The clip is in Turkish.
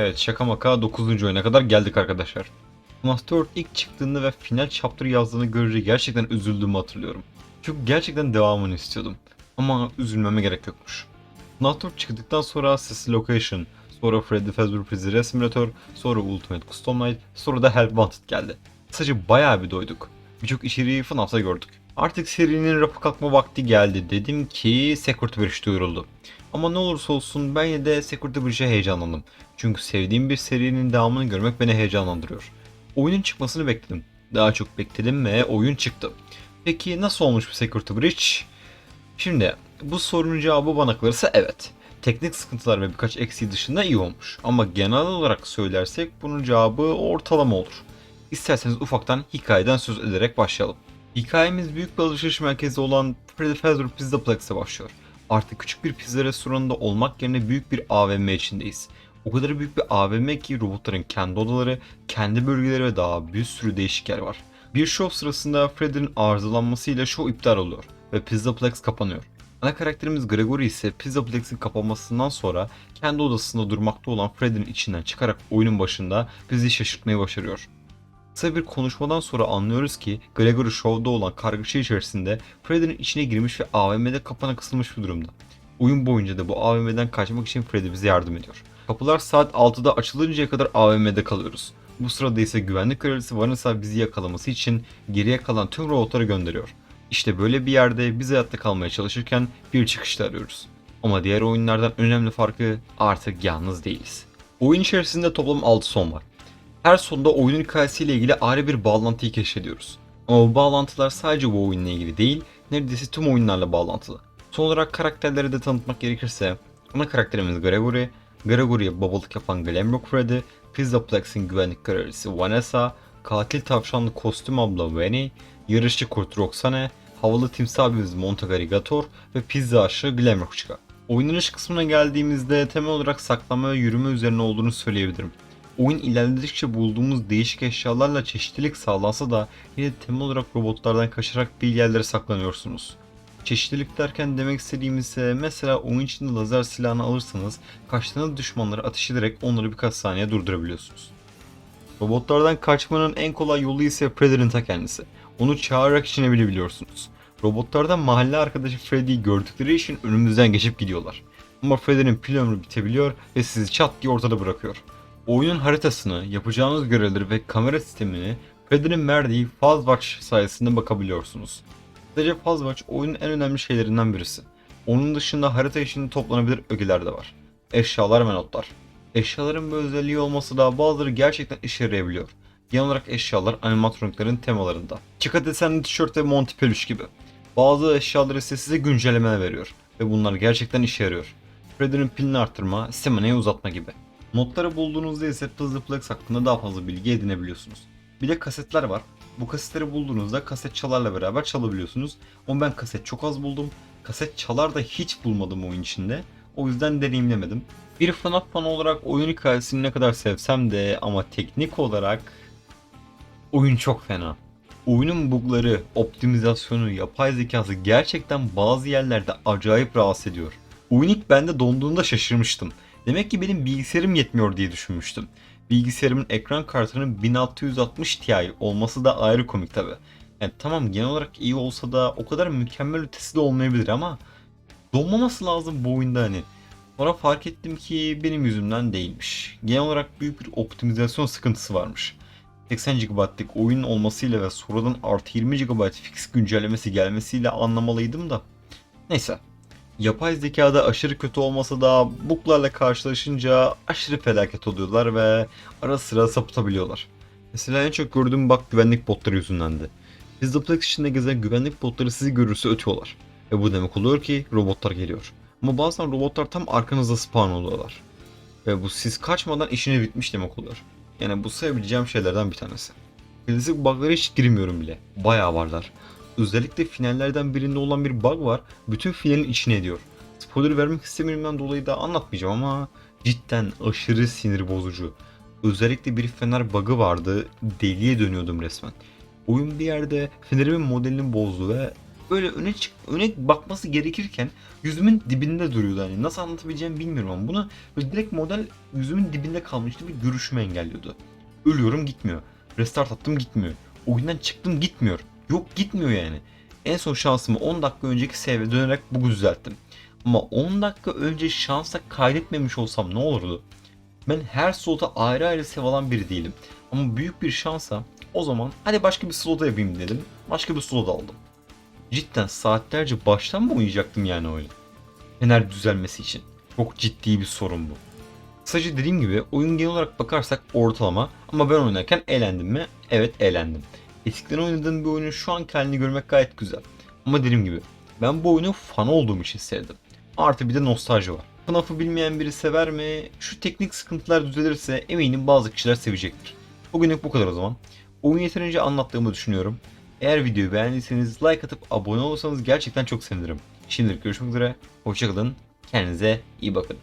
Evet şaka maka 9. oyuna kadar geldik arkadaşlar. Master ilk çıktığında ve final chapter yazdığını görünce gerçekten üzüldüğümü hatırlıyorum. Çünkü gerçekten devamını istiyordum. Ama üzülmeme gerek yokmuş. Master çıktıktan sonra Cecil Location, sonra Freddy Fazbear Prison Simulator, sonra Ultimate Custom Night, sonra da Help Wanted geldi. Kısaca bayağı bir doyduk. Birçok içeriği FNAF'ta gördük. Artık serinin rafa kalkma vakti geldi. Dedim ki Security Breach duyuruldu. Ama ne olursa olsun ben de Security Breach'e heyecanlandım. Çünkü sevdiğim bir serinin devamını görmek beni heyecanlandırıyor. Oyunun çıkmasını bekledim. Daha çok bekledim ve oyun çıktı. Peki nasıl olmuş bu Security Breach? Şimdi bu sorunun cevabı bana kalırsa evet. Teknik sıkıntılar ve birkaç eksiği dışında iyi olmuş. Ama genel olarak söylersek bunun cevabı ortalama olur. İsterseniz ufaktan hikayeden söz ederek başlayalım. Hikayemiz büyük bir alışveriş merkezi olan Fazbear Pizza Plex'e başlıyor. Artık küçük bir pizza restoranında olmak yerine büyük bir AVM içindeyiz. O kadar büyük bir AVM ki robotların kendi odaları, kendi bölgeleri ve daha bir sürü değişik yer var. Bir show sırasında Freddy'nin arızalanmasıyla show iptal oluyor ve Pizza Plex kapanıyor. Ana karakterimiz Gregory ise Pizza Plex'in kapanmasından sonra kendi odasında durmakta olan Freddy'nin içinden çıkarak oyunun başında bizi şaşırtmayı başarıyor. Kısa bir konuşmadan sonra anlıyoruz ki Gregory Show'da olan kargaşa içerisinde Freddy'nin içine girmiş ve AVM'de kapana kısılmış bir durumda. Oyun boyunca da bu AVM'den kaçmak için Freddy bize yardım ediyor. Kapılar saat 6'da açılıncaya kadar AVM'de kalıyoruz. Bu sırada ise güvenlik görevlisi Vanessa bizi yakalaması için geriye kalan tüm robotları gönderiyor. İşte böyle bir yerde biz hayatta kalmaya çalışırken bir çıkışta arıyoruz. Ama diğer oyunlardan önemli farkı artık yalnız değiliz. Oyun içerisinde toplam 6 son var. Her sonda oyunun hikayesiyle ilgili ayrı bir bağlantıyı keşfediyoruz. Ama bu bağlantılar sadece bu oyunla ilgili değil, neredeyse tüm oyunlarla bağlantılı. Son olarak karakterleri de tanıtmak gerekirse, ana karakterimiz Gregory, Gregory'e babalık yapan Glamrock Freddy, Pizza Plex'in güvenlik görevlisi Vanessa, katil tavşanlı kostüm abla Venny, yarışçı kurt Roxane, havalı timsah abimiz Montagarigator ve pizza aşığı Glamrockçika. Oynanış kısmına geldiğimizde temel olarak saklanma ve yürüme üzerine olduğunu söyleyebilirim. Oyun ilerledikçe bulduğumuz değişik eşyalarla çeşitlilik sağlansa da yine temel olarak robotlardan kaçarak bir yerlere saklanıyorsunuz. Çeşitlilik derken demek istediğim ise mesela oyun içinde lazer silahını alırsanız kaçtığınız düşmanları ateş ederek onları birkaç saniye durdurabiliyorsunuz. Robotlardan kaçmanın en kolay yolu ise Predator'ın ta kendisi. Onu çağırarak içinebiliyorsunuz. Robotlardan mahalle arkadaşı Freddy'yi gördükleri için önümüzden geçip gidiyorlar. Ama Freddy'nin pil ömrü bitebiliyor ve sizi çat diye ortada bırakıyor. Oyunun haritasını, yapacağınız görevleri ve kamera sistemini Freddy'nin verdiği Fuzzwatch sayesinde bakabiliyorsunuz. Sadece Fuzzwatch oyunun en önemli şeylerinden birisi. Onun dışında harita içinde toplanabilir ögeler de var. Eşyalar ve notlar. Eşyaların bir özelliği olması da bazıları gerçekten işe yarayabiliyor. Genel olarak eşyalar animatroniklerin temalarında. Chica desenli tişört ve Monty Peluche gibi. Bazı eşyalar ise size güncelleme veriyor ve bunlar gerçekten işe yarıyor. Freddy'nin pilini arttırma, stamina'yı uzatma gibi. Notları bulduğunuzda ise Puzzle Plex hakkında daha fazla bilgi edinebiliyorsunuz. Bir de kasetler var. Bu kasetleri bulduğunuzda kaset çalarla beraber çalabiliyorsunuz. Ama ben kaset çok az buldum. Kaset çalar da hiç bulmadım oyun içinde. O yüzden deneyimlemedim. Bir FNAF fanı olarak oyun hikayesini ne kadar sevsem de ama teknik olarak oyun çok fena. Oyunun bugları, optimizasyonu, yapay zekası gerçekten bazı yerlerde acayip rahatsız ediyor. Oyun ilk bende donduğunda şaşırmıştım. Demek ki benim bilgisayarım yetmiyor diye düşünmüştüm. Bilgisayarımın ekran kartının 1660 Ti olması da ayrı komik tabi. Yani tamam genel olarak iyi olsa da o kadar mükemmel ötesi de olmayabilir ama donmaması lazım bu oyunda hani. Sonra fark ettim ki benim yüzümden değilmiş. Genel olarak büyük bir optimizasyon sıkıntısı varmış. 80 GB'lık oyun olmasıyla ve sonradan artı 20 GB fix güncellemesi gelmesiyle anlamalıydım da. Neyse. Yapay zekada aşırı kötü olmasa da buglarla karşılaşınca aşırı felaket oluyorlar ve ara sıra sapıtabiliyorlar. Mesela en çok gördüğüm bug güvenlik botları yüzündendi. Pizzaplex içinde gezen güvenlik botları sizi görürse ötüyorlar. Ve bu demek oluyor ki robotlar geliyor. Ama bazen robotlar tam arkanızda spawn oluyorlar. Ve bu siz kaçmadan işini bitmiş demek oluyor. Yani bu sayabileceğim şeylerden bir tanesi. Klasik bug'lara hiç girmiyorum bile. Bayağı varlar. Özellikle finallerden birinde olan bir bug var. Bütün finalin içine ediyor. Spoiler vermek istemiyorum dolayı da anlatmayacağım ama cidden aşırı sinir bozucu. Özellikle bir fener bug'ı vardı. Deliye dönüyordum resmen. Oyun bir yerde fenerimin modelini bozdu ve Böyle öne çık öne bakması gerekirken yüzümün dibinde duruyordu hani. Nasıl anlatabileceğimi bilmiyorum ama bunu direkt model yüzümün dibinde kalmıştı ve görüşümü engelliyordu. Ölüyorum gitmiyor. Restart attım gitmiyor. Oyundan çıktım gitmiyor. Yok gitmiyor yani. En son şansımı 10 dakika önceki save'e dönerek bu düzelttim. Ama 10 dakika önce şansa kaydetmemiş olsam ne olurdu? Ben her slota ayrı ayrı save alan biri değilim. Ama büyük bir şansa o zaman hadi başka bir slota yapayım dedim. Başka bir slot aldım. Cidden saatlerce baştan mı oynayacaktım yani oyunu? Fener düzelmesi için. Çok ciddi bir sorun bu. Kısaca dediğim gibi oyun genel olarak bakarsak ortalama ama ben oynarken eğlendim mi? Evet eğlendim. Eskiden oynadığım bir oyunun şu anki halini görmek gayet güzel. Ama dediğim gibi ben bu oyunu fan olduğum için sevdim. Artı bir de nostalji var. FNAF'ı bilmeyen biri sever mi? Şu teknik sıkıntılar düzelirse eminim bazı kişiler sevecektir. Bugünlük bu kadar o zaman. Oyunu yeterince anlattığımı düşünüyorum. Eğer videoyu beğendiyseniz like atıp abone olursanız gerçekten çok sevinirim. Şimdilik görüşmek üzere. Hoşçakalın. Kendinize iyi bakın.